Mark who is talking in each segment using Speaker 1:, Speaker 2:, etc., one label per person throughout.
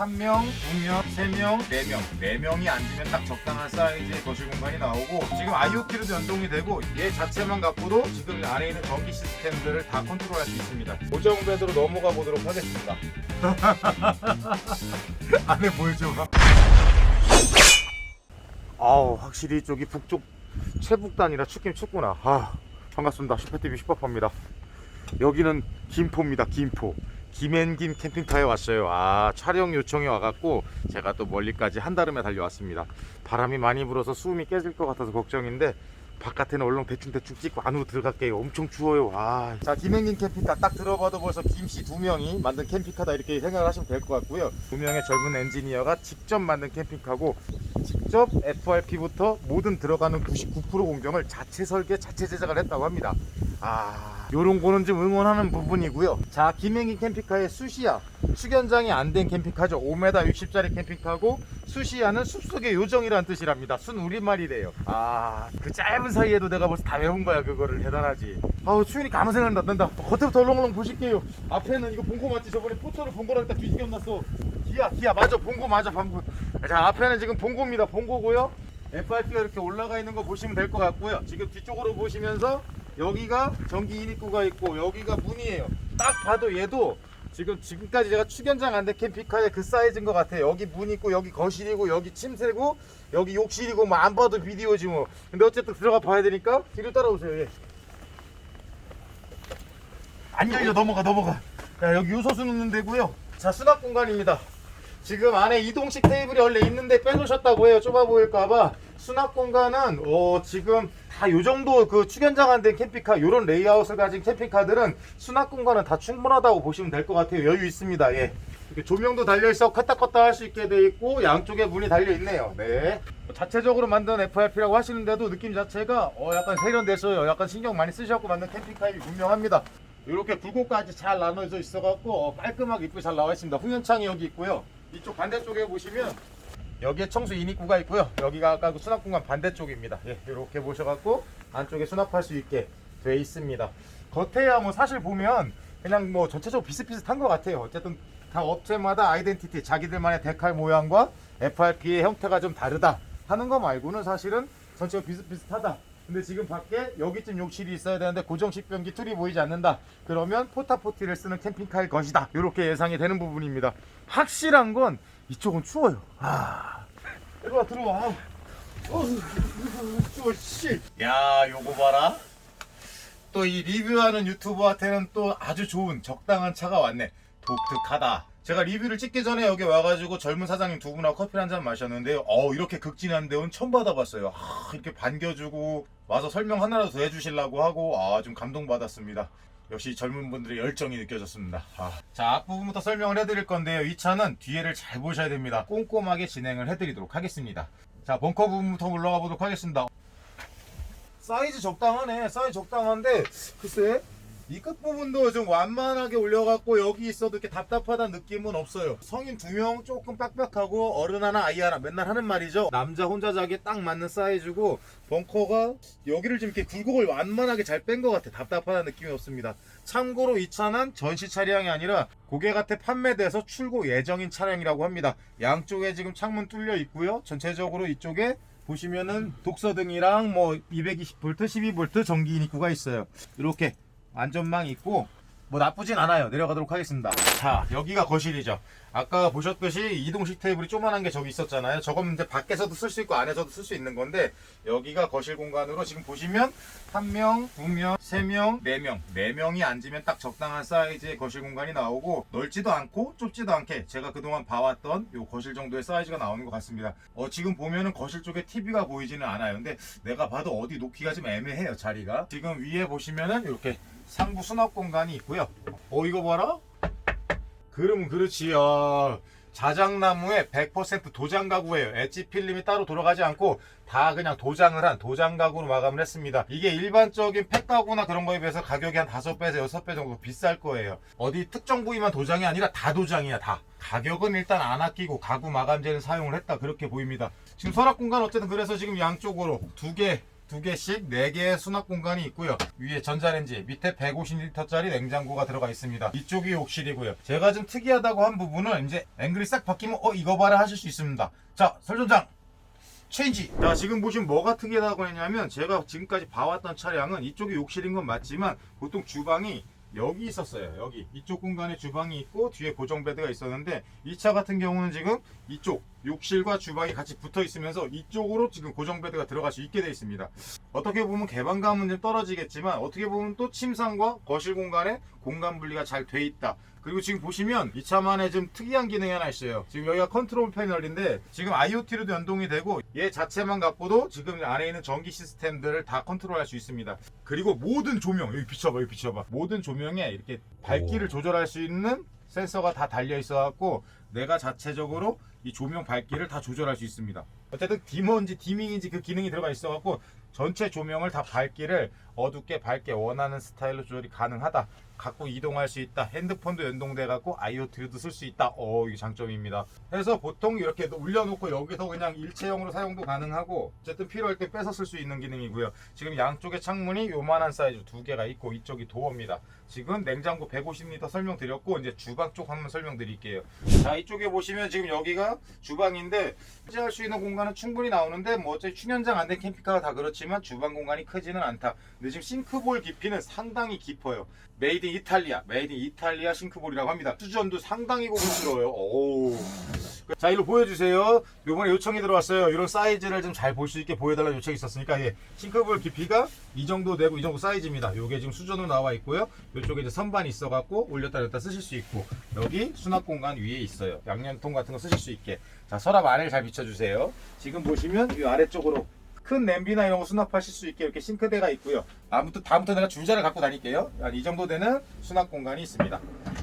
Speaker 1: 한 명, 두 명, 세 명, 네 명. 네 명이 앉으면 딱 적당한 사이즈의 거실 공간이 나오고 지금 IoT로도 연동이 되고 얘 자체만 갖고도 지금 안에 있는 전기 시스템들을 다 컨트롤할 수 있습니다. 고정 베드로 넘어가 보도록 하겠습니다. 안에 보여줘. 아우 확실히 이쪽이 북쪽 최북단이라 춥긴 춥구나. 아 반갑습니다. 슈퍼TV 슈퍼파입니다. 여기는 김포입니다. 김포. 김앤김 캠핑카에 왔어요. 아 촬영 요청이 와갖고 제가 또 멀리까지 한달음에 달려왔습니다. 바람이 많이 불어서 수음이 깨질 것 같아서 걱정인데 바깥에는 얼렁 대충 대충 찍고 안으로 들어갈게요. 엄청 추워요. 아. 자 김앤김 캠핑카 딱 들어봐도 벌써 김씨 두 명이 만든 캠핑카다 이렇게 생각을 하시면 될 것 같고요. 두 명의 젊은 엔지니어가 직접 만든 캠핑카고 직접 FRP부터 모든 들어가는 99% 공정을 자체 설계, 자체 제작을 했다고 합니다. 아, 요런 거는 좀 응원하는 부분이고요. 자, 김행기 캠핑카의 수시야. 축연장이 안 된 캠핑카죠. 5m 60짜리 캠핑카고 수시야는 숲속의 요정이라는 뜻이랍니다. 순 우리말이래요. 아, 그 짧은 사이에도 내가 벌써 다 외운 거야. 그거를 대단하지. 아우, 추우니까 아무 생각 안 난다. 겉에부터 얼렁얼렁 보실게요. 앞에는 이거 본거 맞지? 저번에 포토를 본 거랑 딱 뒤지게 났어. 기아, 기아 맞아. 본거 맞아. 방금. 자, 앞에는 지금 본거입니다. 본거고요. FRP가 이렇게 올라가 있는 거 보시면 될 것 같고요. 지금 뒤쪽으로 보시면서 여기가 전기 인입구가 있고 여기가 문이에요. 딱 봐도 얘도 지금 지금까지 제가 축연장 안된 캠핑카의 그 사이즈인 것 같아요. 여기 문 있고 여기 거실이고 여기 침새고 여기 욕실이고 뭐 안 봐도 비디오지 뭐. 근데 어쨌든 들어가 봐야 되니까 뒤로 따라오세요. 예. 안 열려 넘어가 넘어가. 자 여기 요소수 넣는 데고요. 자 수납 공간입니다. 지금 안에 이동식 테이블이 원래 있는데 빼놓으셨다고 해요. 좁아 보일까봐. 수납 공간은 어, 지금 다 요 정도 그 축연장 안된 캠핑카 요런 레이아웃을 가진 캠핑카들은 수납 공간은 다 충분하다고 보시면 될 것 같아요. 여유 있습니다. 예. 이렇게 조명도 달려 있어 껐다 껐다 할 수 있게 돼 있고 양쪽에 문이 달려 있네요. 네. 자체적으로 만든 FRP라고 하시는데도 느낌 자체가 어 약간 세련됐어요. 약간 신경 많이 쓰셨고 만든 캠핑카임이 분명합니다. 이렇게 굴곡까지 잘 나눠져 있어갖고 어, 깔끔하게 이쁘게 잘 나와 있습니다. 후연창이 여기 있고요. 이쪽 반대쪽에 보시면 여기에 청소 인입구가 있고요. 여기가 아까 그 수납 공간 반대쪽입니다. 예, 이렇게 보셔갖고 안쪽에 수납할 수 있게 돼 있습니다. 겉에야 뭐 사실 보면 그냥 뭐 전체적으로 비슷비슷한 것 같아요. 어쨌든 다 업체마다 아이덴티티 자기들만의 데칼 모양과 FRP의 형태가 좀 다르다 하는 거 말고는 사실은 전체가 비슷비슷하다. 근데 지금 밖에 여기쯤 욕실이 있어야 되는데 고정식 변기 툴이 보이지 않는다. 그러면 포타포티를 쓰는 캠핑카일 것이다. 이렇게 예상이 되는 부분입니다. 확실한 건 이쪽은 추워요. 아, 들어와 들어와. 어우, 추워 씨. 야, 요거 봐라. 또 이 리뷰하는 유튜버한테는 또 아주 좋은 적당한 차가 왔네. 독특하다. 제가 리뷰를 찍기 전에 여기 와가지고 젊은 사장님 두 분하고 커피 한 잔 마셨는데요. 어 이렇게 극진한 데는 처음 받아봤어요. 아, 이렇게 반겨주고 와서 설명 하나라도 더 해주시려고 하고 아 좀 감동받았습니다. 역시 젊은 분들의 열정이 느껴졌습니다. 아. 자 앞부분부터 설명을 해드릴 건데요. 이 차는 뒤에를 잘 보셔야 됩니다. 꼼꼼하게 진행을 해드리도록 하겠습니다. 자 벙커 부분부터 올라가 보도록 하겠습니다. 사이즈 적당하네. 사이즈 적당한데 글쎄 이 끝 부분도 좀 완만하게 올려갖고 여기 있어도 이렇게 답답하다는 느낌은 없어요. 성인 두 명 조금 빡빡하고 어른 하나 아이 하나 맨날 하는 말이죠. 남자 혼자 자기에 딱 맞는 사이즈고 벙커가 여기를 좀 이렇게 굴곡을 완만하게 잘 뺀 것 같아. 답답하다는 느낌이 없습니다. 참고로 이 차는 전시 차량이 아니라 고객한테 판매돼서 출고 예정인 차량이라고 합니다. 양쪽에 지금 창문 뚫려 있고요. 전체적으로 이쪽에 보시면은 독서등이랑 뭐 220V, 12V 전기 인입구가 있어요. 이렇게 안전망 있고 뭐 나쁘진 않아요. 내려가도록 하겠습니다. 자, 여기가 거실이죠. 아까 보셨듯이 이동식 테이블이 조만한 게 저기 있었잖아요. 저건 이제 밖에서도 쓸 수 있고 안에서도 쓸 수 있는 건데 여기가 거실 공간으로 지금 보시면 한 명, 두 명, 세 명, 네 명, 네 명이 앉으면 딱 적당한 사이즈의 거실 공간이 나오고 넓지도 않고 좁지도 않게 제가 그동안 봐왔던 요 거실 정도의 사이즈가 나오는 것 같습니다. 어, 지금 보면은 거실 쪽에 TV가 보이지는 않아요. 근데 내가 봐도 어디 놓기가 좀 애매해요 자리가. 지금 위에 보시면은 이렇게 상부 수납 공간이 있고요. 어 이거 봐라. 그러면 그렇지요. 자작나무에 100% 도장 가구예요. 엣지 필름이 따로 돌아가지 않고 다 그냥 도장을 한 도장 가구로 마감을 했습니다. 이게 일반적인 팩 가구나 그런 거에 비해서 가격이 한 5배에서 6배 정도 비쌀 거예요. 어디 특정 부위만 도장이 아니라 다 도장이야 다. 가격은 일단 안 아끼고 가구 마감재를 사용을 했다 그렇게 보입니다. 지금 서랍 공간 어쨌든 그래서 지금 양쪽으로 두개 두 개씩 네 개의 수납 공간이 있고요. 위에 전자레인지, 밑에 150리터짜리 냉장고가 들어가 있습니다. 이쪽이 욕실이고요. 제가 좀 특이하다고 한 부분은 이제 앵글이 싹 바뀌면 어 이거 봐라 하실 수 있습니다. 자, 설전장 체인지. 자, 지금 보시면 뭐가 특이하다고 했냐면 제가 지금까지 봐왔던 차량은 이쪽이 욕실인 건 맞지만 보통 주방이 여기 있었어요. 여기 이쪽 공간에 주방이 있고 뒤에 고정 베드가 있었는데 이 차 같은 경우는 지금 이쪽 욕실과 주방이 같이 붙어 있으면서 이쪽으로 지금 고정 베드가 들어갈 수 있게 되어 있습니다. 어떻게 보면 개방감은 좀 떨어지겠지만 어떻게 보면 또 침상과 거실 공간에 공간 분리가 잘 돼 있다. 그리고 지금 보시면 이 차만의 좀 특이한 기능이 하나 있어요. 지금 여기가 컨트롤 패널인데 지금 IoT로도 연동이 되고 얘 자체만 갖고도 지금 안에 있는 전기 시스템들을 다 컨트롤할 수 있습니다. 그리고 모든 조명 여기 비춰봐 여기 비춰봐 모든 조명에 이렇게 밝기를 조절할 수 있는 센서가 다 달려 있어 갖고 내가 자체적으로 이 조명 밝기를 다 조절할 수 있습니다. 어쨌든 디머인지 디밍인지 그 기능이 들어가 있어 갖고 전체 조명을 다 밝기를 어둡게 밝게 원하는 스타일로 조절이 가능하다. 갖고 이동할 수 있다. 핸드폰도 연동돼 갖고 IoT로도 쓸 수 있다. 어, 이게 장점입니다. 그래서 보통 이렇게 올려놓고 여기서 그냥 일체형으로 사용도 가능하고 어쨌든 필요할 때 뺏어 쓸 수 있는 기능이고요. 지금 양쪽에 창문이 요만한 사이즈 두 개가 있고 이쪽이 도어입니다. 지금 냉장고 150리터 설명드렸고 이제 주방 쪽 한번 설명드릴게요. 자 이쪽에 보시면 지금 여기가 주방인데 차지할 수 있는 공간은 충분히 나오는데 뭐 어차피 충연장 안 된 캠핑카가 다 그렇지만 주방 공간이 크지는 않다. 근데 지금 싱크볼 깊이는 상당히 깊어요. 메이드 인 이탈리아, 메이드 인 이탈리아 싱크볼이라고 합니다. 수전도 상당히 고급스러워요. 오. 자, 이로 보여주세요. 요번에 요청이 들어왔어요. 이런 사이즈를 좀 잘 볼 수 있게 보여달라는 요청이 있었으니까, 예. 싱크볼 깊이가 이 정도 되고, 이 정도 사이즈입니다. 요게 지금 수전으로 나와 있고요. 요쪽에 이제 선반이 있어갖고, 올렸다 내렸다 쓰실 수 있고, 여기 수납 공간 위에 있어요. 양념통 같은 거 쓰실 수 있게. 자, 서랍 안을 잘 비춰주세요. 지금 보시면 이 아래쪽으로 큰 냄비나 이런 거 수납하실 수 있게 이렇게 싱크대가 있고요. 아무튼 다음부터 내가 줄자를 갖고 다닐게요. 한이 정도 되는 수납 공간이 있습니다.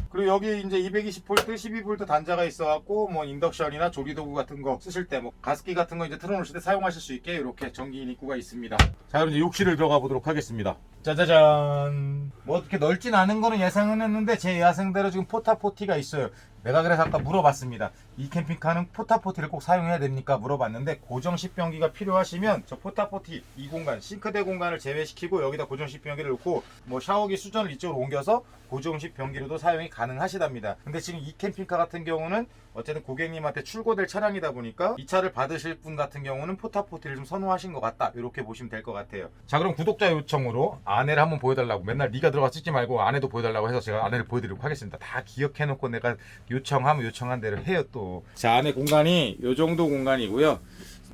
Speaker 1: 그리고 여기 이제 220V, 12V 단자가 있어갖고 뭐 인덕션이나 조리도구 같은 거 쓰실 때 뭐 가습기 같은 거 이제 틀어놓으실 때 사용하실 수 있게 이렇게 전기인 입구가 있습니다. 자 그럼 이제 욕실을 들어가 보도록 하겠습니다. 짜자잔. 뭐 어떻게 넓진 않은 거는 예상은 했는데 제 예상대로 지금 포타포티가 있어요. 내가 그래서 아까 물어봤습니다. 이 캠핑카는 포타포티를 꼭 사용해야 됩니까? 물어봤는데 고정 식 변기가 필요하시면 저 포타포티 이 공간 싱크대 공간을 제외시키고 여기다 고정 식 변기를 놓고 뭐 샤워기 수전을 이쪽으로 옮겨서 고정 식 변기로도 사용이 가능하시답니다. 근데 지금 이 캠핑카 같은 경우는 어쨌든 고객님한테 출고될 차량이다 보니까 이 차를 받으실 분 같은 경우는 포타포티를 좀 선호하신 것 같다. 이렇게 보시면 될 것 같아요. 자 그럼 구독자 요청으로 아 내를 한번 보여달라고 맨날 네가 들어가 찍지 말고 아내도 보여달라고 해서 제가 아내를 보여드리도록 하겠습니다. 다 기억해놓고 내가 요청하면 요청한 대로 해요 또. 자 안에 공간이 요 정도 공간이고요.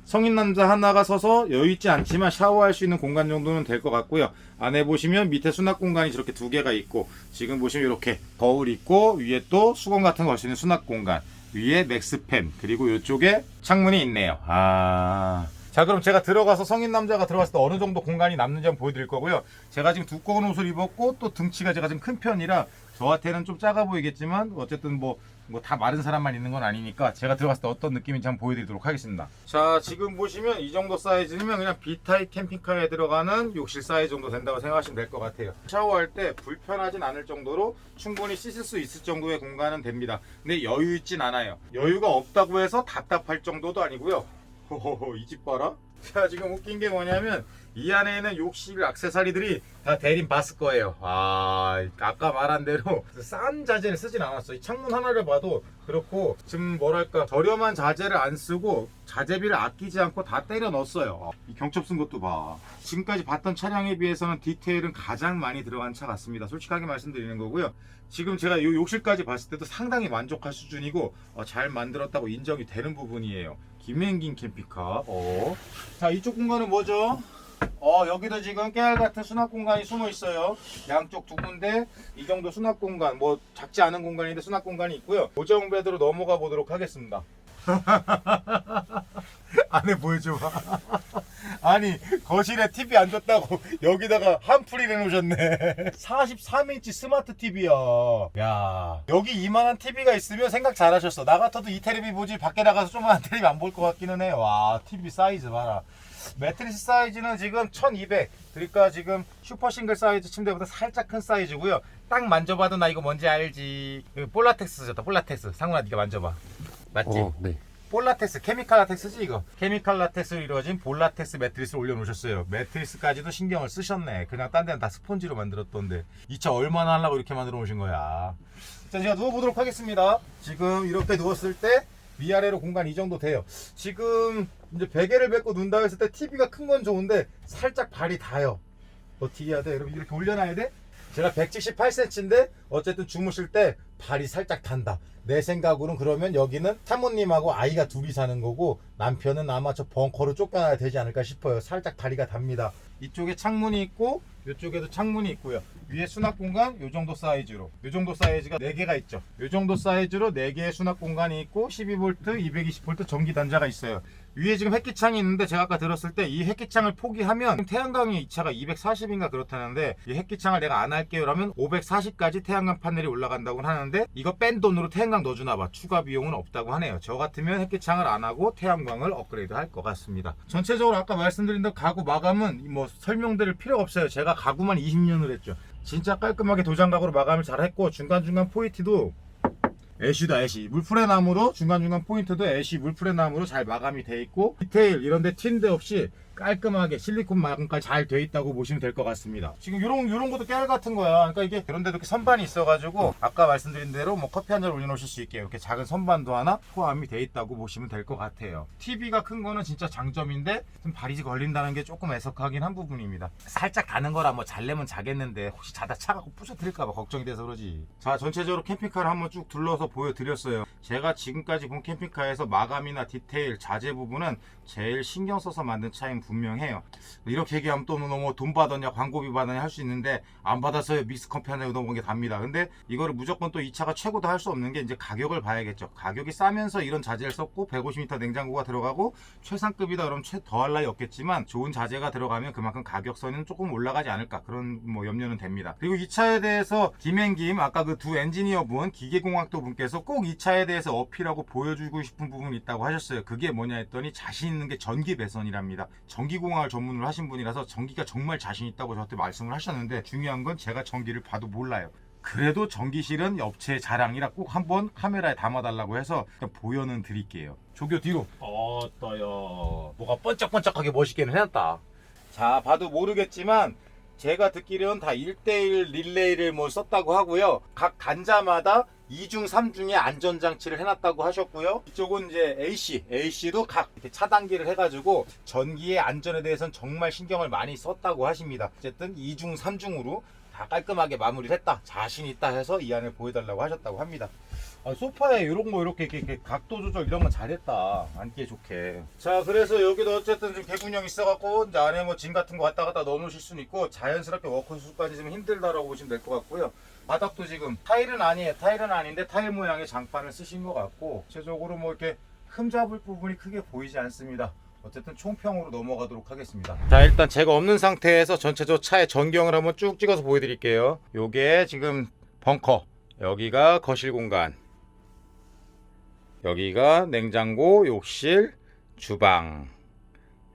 Speaker 1: 성인 남자 하나가 서서 여유 있지 않지만 샤워할 수 있는 공간 정도는 될 것 같고요. 안에 보시면 밑에 수납 공간이 저렇게 두 개가 있고 지금 보시면 이렇게 거울 있고 위에 또 수건 같은 거할수 있는 수납 공간 위에 맥스팬 그리고 이쪽에 창문이 있네요. 아. 자 그럼 제가 들어가서 성인 남자가 들어갔을 때 어느 정도 공간이 남는지 한번 보여드릴 거고요. 제가 지금 두꺼운 옷을 입었고 또 등치가 제가 좀큰 편이라 저한테는 좀 작아 보이겠지만 어쨌든 뭐 뭐 다 마른 사람만 있는 건 아니니까 제가 들어갔을 때 어떤 느낌인지 한번 보여드리도록 하겠습니다. 자 지금 보시면 이 정도 사이즈면 그냥 B타입 캠핑카에 들어가는 욕실 사이즈 정도 된다고 생각하시면 될 것 같아요. 샤워할 때 불편하진 않을 정도로 충분히 씻을 수 있을 정도의 공간은 됩니다. 근데 여유 있진 않아요. 여유가 없다고 해서 답답할 정도도 아니고요. 호호호 이집 봐라. 자 지금 웃긴 게 뭐냐면 이 안에는 욕실 액세서리들이 다 대림 바스 거예요. 아 아까 말한 대로 싼 자재를 쓰진 않았어. 이 창문 하나를 봐도 그렇고 지금 뭐랄까 저렴한 자재를 안 쓰고 자재비를 아끼지 않고 다 때려 넣었어요. 이 경첩 쓴 것도 봐. 지금까지 봤던 차량에 비해서는 디테일은 가장 많이 들어간 차 같습니다. 솔직하게 말씀드리는 거고요. 지금 제가 이 욕실까지 봤을 때도 상당히 만족할 수준이고 어, 잘 만들었다고 인정이 되는 부분이에요. 김행긴 캠핑카. 어. 자 이쪽 공간은 뭐죠? 어 여기도 지금 깨알 같은 수납 공간이 숨어 있어요. 양쪽 두 군데 이 정도 수납 공간 뭐 작지 않은 공간인데 수납 공간이 있고요. 고정 베드로 넘어가 보도록 하겠습니다. 안에 보여줘봐. 아니 거실에 TV 안 줬다고 여기다가 한풀이 내놓으셨네. 43인치 스마트 TV야. 야 여기 이만한 TV가 있으면 생각 잘하셨어. 나 같아도 이 텔레비 보지. 밖에 나가서 조그만 텔레비 안 볼 것 같기는 해 와 TV 사이즈 봐라. 매트리스 사이즈는 지금 1200 그러니까 지금 슈퍼 싱글 사이즈 침대보다 살짝 큰 사이즈고요. 딱 만져봐도 나 이거 뭔지 알지? 이거 볼라텍스 줬다 볼라텍스. 상훈아 네가 만져봐 맞지?
Speaker 2: 어, 네.
Speaker 1: 볼라텍스 케미칼 라텍스지 이거 케미칼 라텍스로 이루어진 볼라텍스 매트리스를 올려놓으셨어요 매트리스까지도 신경을 쓰셨네 그냥 딴 데는 다 스펀지로 만들었던데 이 차 얼마나 하려고 이렇게 만들어 놓으신 거야 자 제가 누워보도록 하겠습니다 지금 이렇게 누웠을 때 위아래로 공간 이 정도 돼요 지금 이제 베개를 뱉고 눈다 했을 때 TV가 큰 건 좋은데 살짝 발이 닿아요 어떻게 해야 돼? 여러분 이렇게 올려놔야 돼? 제가 178cm인데 어쨌든 주무실 때 발이 살짝 단다. 내 생각으로는 그러면 여기는 사모님하고 아이가 둘이 사는 거고 남편은 아마 저 벙커로 쫓겨나야 되지 않을까 싶어요. 살짝 다리가 답니다. 이쪽에 창문이 있고 이쪽에도 창문이 있고요. 위에 수납 공간 이 정도 사이즈로 이 정도 사이즈가 4개가 있죠. 이 정도 사이즈로 4개의 수납 공간이 있고 12V, 220V 전기 단자가 있어요. 위에 지금 햇기창이 있는데 제가 아까 들었을 때 이 햇기창을 포기하면 태양광이 이 차가 240인가 그렇다는데 이 햇기창을 내가 안 할게요 그러면 540까지 태양광 판넬이 올라간다고 하는데 이거 뺀 돈으로 태양광 넣어주나 봐. 추가 비용은 없다고 하네요. 저 같으면 햇기창을 안 하고 태양광을 업그레이드 할 것 같습니다. 전체적으로 아까 말씀드린 대로 가구 마감은 뭐 설명드릴 필요가 없어요. 제가 가구만 20년을 했죠. 진짜 깔끔하게 도장 가구로 마감을 잘 했고 중간중간 포인트도 애쉬다 애쉬. 물풀의 나무로 중간중간 포인트도 애쉬 물풀의 나무로 잘 마감이 돼 있고 디테일 이런데 튄데 없이 깔끔하게 실리콘 마감까지 잘 돼 있다고 보시면 될 것 같습니다. 지금 요런 요런 것도 깨알 같은 거야. 그러니까 이게 그런데도 이렇게 선반이 있어가지고 아까 말씀드린 대로 뭐 커피 한 잔 올려놓으실 수 있게 이렇게 작은 선반도 하나 포함이 돼 있다고 보시면 될 것 같아요. TV가 큰 거는 진짜 장점인데 좀 발이 걸린다는 게 조금 애석하긴 한 부분입니다. 살짝 가는 거라 뭐 잘려면 자겠는데 혹시 자다 차가고 부서뜨릴까봐 걱정이 돼서 그러지. 자 전체적으로 캠핑카를 한번 쭉 둘러서 보여드렸어요. 제가 지금까지 본 캠핑카에서 마감이나 디테일 자재 부분은 제일 신경 써서 만든 차인 분명해요. 이렇게 얘기하면 또 너무 돈 받았냐 광고비 받았냐 할 수 있는데 안 받았어요. 믹스커피 하나 넣어본 게 답니다. 근데 이거를 무조건 또 이 차가 최고다 할 수 없는 게 이제 가격을 봐야겠죠. 가격이 싸면서 이런 자재를 썼고 150m 냉장고가 들어가고 최상급이다 그러면 최 더할 나위 없겠지만 좋은 자재가 들어가면 그만큼 가격선은 조금 올라가지 않을까. 그런 뭐 염려는 됩니다. 그리고 이 차에 대해서 김앤김 아까 그 두 엔지니어 분 기계공학도 분께서 꼭 이 차에 대해서 어필하고 보여주고 싶은 부분이 있다고 하셨어요. 그게 뭐냐 했더니 자신 있는 게 전기 배선이랍니다 전기공학을 전문으로 하신 분이라서 전기가 정말 자신 있다고 저한테 말씀을 하셨는데 중요한 건 제가 전기를 봐도 몰라요 그래도 전기실은 업체 자랑이라 꼭 한번 카메라에 담아달라고 해서 보여는 드릴게요. 조교 뒤로. 어따야. 뭐가 번쩍번쩍하게 멋있게는 해놨다. 자, 봐도 모르겠지만 제가 듣기로는 다 1대1 릴레이를 뭐 썼다고 하고요. 각 단자마다 2중, 3중에 안전장치를 해놨다고 하셨고요. 이쪽은 이제 AC, AC도 각 이렇게 차단기를 해가지고 전기의 안전에 대해서는 정말 신경을 많이 썼다고 하십니다. 어쨌든 2중, 3중으로 다 깔끔하게 마무리를 했다. 자신 있다 해서 이 안을 보여달라고 하셨다고 합니다. 아, 소파에 이런 거 이렇게, 이렇게, 이렇게 각도 조절 이런 건 잘했다. 앉기에 좋게. 자, 그래서 여기도 어쨌든 좀 개군형 있어갖고 이제 안에 뭐 짐 같은 거 왔다 갔다 넣어놓으실 수는 있고 자연스럽게 워크수까지 좀 힘들다라고 보시면 될 것 같고요. 바닥도 지금 타일은 아니에요. 타일은 아닌데 타일 모양의 장판을 쓰신 것 같고 전체적으로 뭐 이렇게 흠 잡을 부분이 크게 보이지 않습니다. 어쨌든 총평으로 넘어가도록 하겠습니다. 자 일단 제가 없는 상태에서 전체적으로 차의 전경을 한번 쭉 찍어서 보여드릴게요. 요게 지금 벙커 여기가 거실 공간 여기가 냉장고 욕실 주방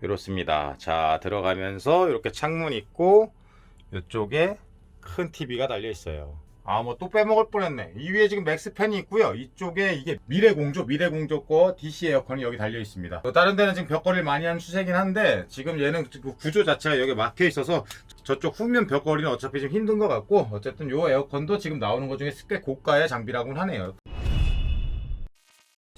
Speaker 1: 이렇습니다. 자 들어가면서 이렇게 창문 있고 이쪽에 큰 TV가 달려 있어요. 아 뭐 또 빼먹을 뻔했네. 이 위에 지금 맥스팬이 있고요. 이쪽에 이게 미래공조 미래공조 거 DC 에어컨이 여기 달려 있습니다. 또 다른 데는 지금 벽걸이를 많이 하는 추세긴 한데 지금 얘는 그 구조 자체가 여기 막혀 있어서 저쪽 후면 벽걸이는 어차피 좀 힘든 것 같고 어쨌든 요 에어컨도 지금 나오는 것 중에 꽤 고가의 장비라고는 하네요.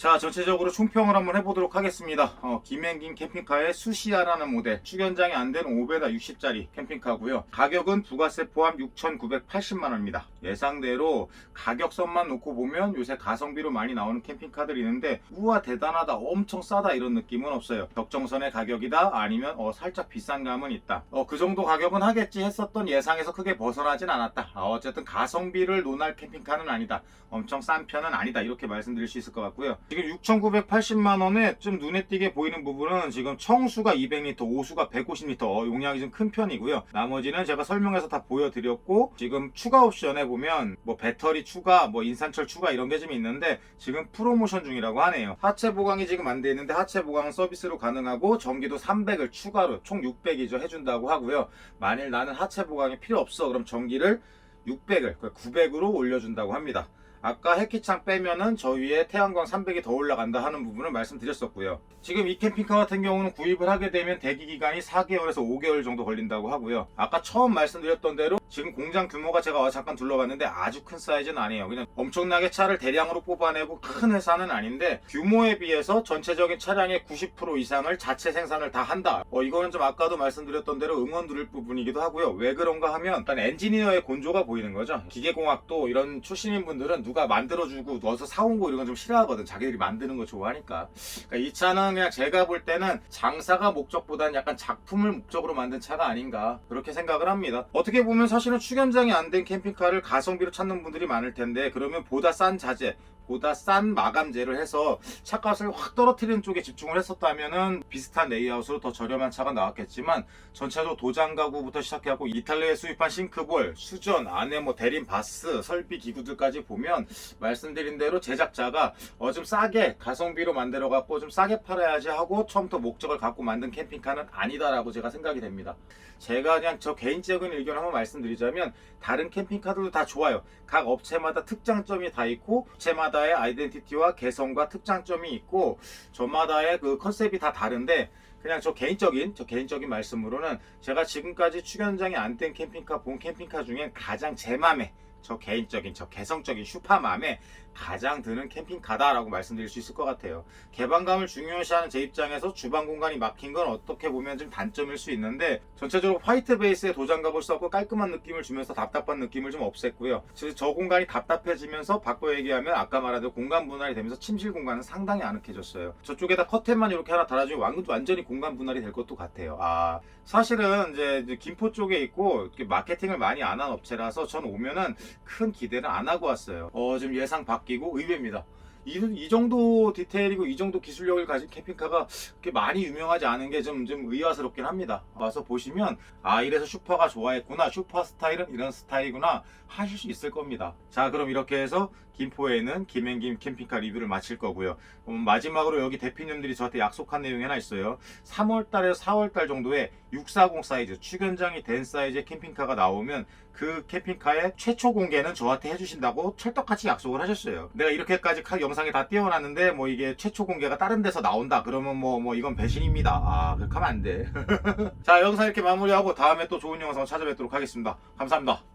Speaker 1: 자 전체적으로 총평을 한번 해보도록 하겠습니다. 어, 김행긴 캠핑카의 수시아라는 모델. 축연장이 안되는 5배다 60짜리 캠핑카고요. 가격은 부가세 포함 6,980만원입니다. 예상대로 가격선만 놓고 보면 요새 가성비로 많이 나오는 캠핑카들이 있는데 우와 대단하다 엄청 싸다 이런 느낌은 없어요. 적정선의 가격이다 아니면 어, 살짝 비싼 감은 있다. 어, 그 정도 가격은 하겠지 했었던 예상에서 크게 벗어나진 않았다. 아, 어쨌든 가성비를 논할 캠핑카는 아니다. 엄청 싼 편은 아니다. 이렇게 말씀드릴 수 있을 것 같고요 지금 6,980만 원에 좀 눈에 띄게 보이는 부분은 지금 청수가 200리터, 오수가 150리터 어, 용량이 좀 큰 편이고요. 나머지는 제가 설명해서 다 보여드렸고 지금 추가 옵션에 보면 뭐 배터리 추가, 뭐 인산철 추가 이런 게 좀 있는데 지금 프로모션 중이라고 하네요. 하체 보강이 지금 안 돼 있는데 하체 보강은 서비스로 가능하고 전기도 300을 추가로 총 600이죠 해준다고 하고요. 만일 나는 하체 보강이 필요 없어 그럼 전기를 600을 900으로 올려준다고 합니다. 아까 해키창 빼면은 저 위에 태양광 300이 더 올라간다 하는 부분을 말씀드렸었고요. 지금 이 캠핑카 같은 경우는 구입을 하게 되면 대기 기간이 4개월에서 5개월 정도 걸린다고 하고요. 아까 처음 말씀드렸던 대로 지금 공장 규모가 제가 와서 잠깐 둘러봤는데 아주 큰 사이즈는 아니에요. 그냥 엄청나게 차를 대량으로 뽑아내고 큰 회사는 아닌데 규모에 비해서 전체적인 차량의 90% 이상을 자체 생산을 다 한다. 어, 이거는 좀 아까도 말씀드렸던 대로 응원 드릴 부분이기도 하고요. 왜 그런가 하면 일단 엔지니어의 곤조가 보이는 거죠. 기계공학도 이런 출신인 분들은 누가 만들어주고 넣어서 사온 거 이런 건 좀 싫어하거든. 자기들이 만드는 거 좋아하니까. 그러니까 이 차는 그냥 제가 볼 때는 장사가 목적보다는 약간 작품을 목적으로 만든 차가 아닌가 그렇게 생각을 합니다. 어떻게 보면 사실은 축연장이 안 된 캠핑카를 가성비로 찾는 분들이 많을 텐데 그러면 보다 싼 자재 보다 싼 마감재를 해서 차값을 확 떨어뜨리는 쪽에 집중을 했었다면은 비슷한 레이아웃으로 더 저렴한 차가 나왔겠지만 전체적으로 도장 가구부터 시작해갖고 이탈리아에 수입한 싱크볼, 수전, 안에 뭐 대림 바스, 설비 기구들까지 보면 말씀드린 대로 제작자가 어 좀 싸게 가성비로 만들어 갖고 좀 싸게 팔아야지 하고 처음부터 목적을 갖고 만든 캠핑카는 아니다라고 제가 생각이 됩니다. 제가 그냥 저 개인적인 의견 한번 말씀드리자면 다른 캠핑카들도 다 좋아요. 각 업체마다 특장점이 다 있고 업체마다의 아이덴티티와 개성과 특장점이 있고 저마다의 그 컨셉이 다 다른데 그냥 저 개인적인 저 개인적인 말씀으로는 제가 지금까지 출연장이 안된 캠핑카 본 캠핑카 중에 가장 제 맘에 저 개인적인 저 개성적인 슈퍼맘에 가장 드는 캠핑카다라고 말씀드릴 수 있을 것 같아요. 개방감을 중요시하는 제 입장에서 주방 공간이 막힌 건 어떻게 보면 좀 단점일 수 있는데 전체적으로 화이트 베이스에 도장갑을 썼고 깔끔한 느낌을 주면서 답답한 느낌을 좀 없앴고요. 저 공간이 답답해지면서 바꿔 얘기하면 아까 대로 공간 분할이 되면서 침실 공간은 상당히 아늑해졌어요. 저쪽에다 커튼만 이렇게 하나 달아주면 완- 완전히 공간 분할이 될 것도 같아요. 아 사실은 이제 김포 쪽에 있고 마케팅을 많이 안 한 업체라서 전 오면은 큰 기대를 안 하고 왔어요. 어 지금 예상 바뀌고 의외입니다. 이, 이 정도 디테일이고 이 정도 기술력을 가진 캠핑카가 그렇게 많이 유명하지 않은 게 좀 좀 의아스럽긴 합니다. 와서 보시면 아 이래서 슈퍼가 좋아했구나 슈퍼 스타일은 이런 스타일이구나 하실 수 있을 겁니다. 자 그럼 이렇게 해서 김포에는 김행김 캠핑카 리뷰를 마칠 거고요. 음, 마지막으로 여기 대표님들이 저한테 약속한 내용이 하나 있어요. 3월달에서 4월달 정도에 640 사이즈 출연장이 된 사이즈의 캠핑카가 나오면 그 캠핑카의 최초 공개는 저한테 해주신다고 철떡같이 약속을 하셨어요. 내가 이렇게까지 카- 영상에 다 띄워놨는데 뭐 이게 최초 공개가 다른 데서 나온다 그러면 뭐뭐 이건 배신입니다. 아 그렇게 하면 안 돼. 자 영상 이렇게 마무리하고 다음에 또 좋은 영상 찾아뵙도록 하겠습니다. 감사합니다.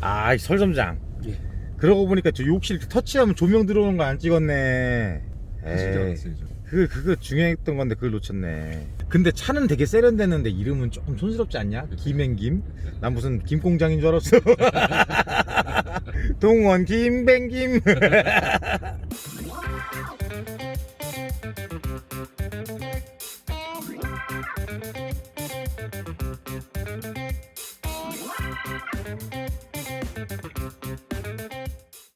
Speaker 1: 아, 이 설점장.
Speaker 2: 예.
Speaker 1: 그러고 보니까 저 욕실 터치하면 조명 들어오는 거 안 찍었네. 에이, 그 그거 중요했던 건데 그걸 놓쳤네. 근데 차는 되게 세련됐는데 이름은 조금 촌스럽지 않냐? 김행김? 난 무슨 김공장인 줄 알았어. 동원 김뱅김.